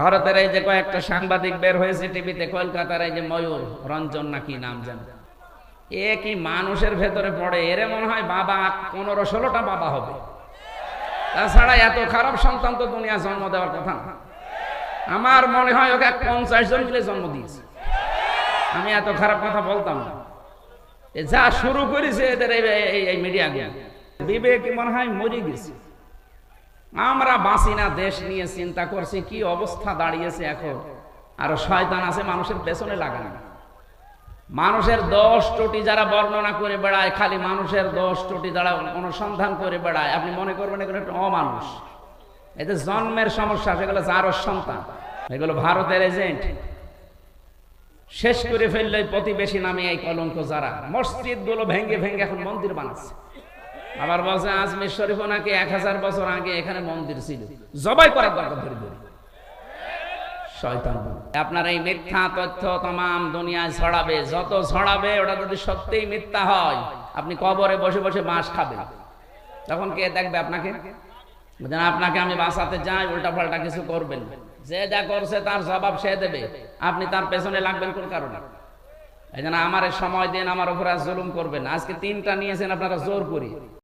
ভারতের এই যে কয়েকটা সাংবাদিক বের হয়েছে টিভিতে, কলকাতার এই যে ময়ূর, রঞ্জন নাকি নাম জানো। এ কি মানুষের ভেতরে পড়ে? এরে মনে হয় বাবা পনেরো ষোলোটা বাবা হবে। তাছাড়া এত খারাপ সন্তান তো দুনিয়া জন্ম দেওয়ার কথা না। আমার মনে হয় ওকে পঞ্চাশ জন মিলে জন্ম দিয়েছে। আমি এত খারাপ কথা বলতাম না। যা শুরু করেছে এদের এই- মিডিয়া বিবেক মনে হয় মরে গেছে। আমরা বাঁচি না, দেশ নিয়ে চিন্তা করছি, কি অবস্থা দাঁড়িয়েছে এখন? আর শয়তান আছে, মানুষের পেছনে লাগানো। মানুষের দোষ ত্রুটি যারা বর্ণনা করে বেড়ায়, খালি মানুষের দোষ ত্রুটি যারা অনুসন্ধান করে বেড়ায়, আপনি মনে করবেন এগুলো একটা অমানুষ। এতে জন্মের সমস্যা, সেগুলো যারও সন্তান। এগুলো ভারতের এজেন্ট। শেষ করে ফেললে প্রতিবেশী নামে এই কলঙ্ক যারা। মসজিদগুলো ভেঙ্গে ভেঙ্গে এখন মন্দির বানাচ্ছে। আবার বলছে আজমির শরীফ নাকি এক হাজার বছর আগে এখানে মন্দির ছিল। জবাই করার দরকার ধরে ধরে। আপনার এই মিথ্যা তথ্য তমাম দুনিয়ায় ছড়াবে যত ছড়াবে ওটা যদি সত্যিই মিথ্যা হয় আপনি কবরে বসে বসে তখন কে দেখবে আপনাকে? বলছেন, আপনাকে আমি বাঁচাতে যাই উল্টা পাল্টা কিছু করবেন। যে যা করছে তার জবাব সে দেবে। আপনি তার পেছনে লাগবেন কোন কারণে? এই জন্য আমার সময় দিন আমার উপর জুলুম করবেন আজকে তিনটা নিয়েছেন আপনারা জোর করি।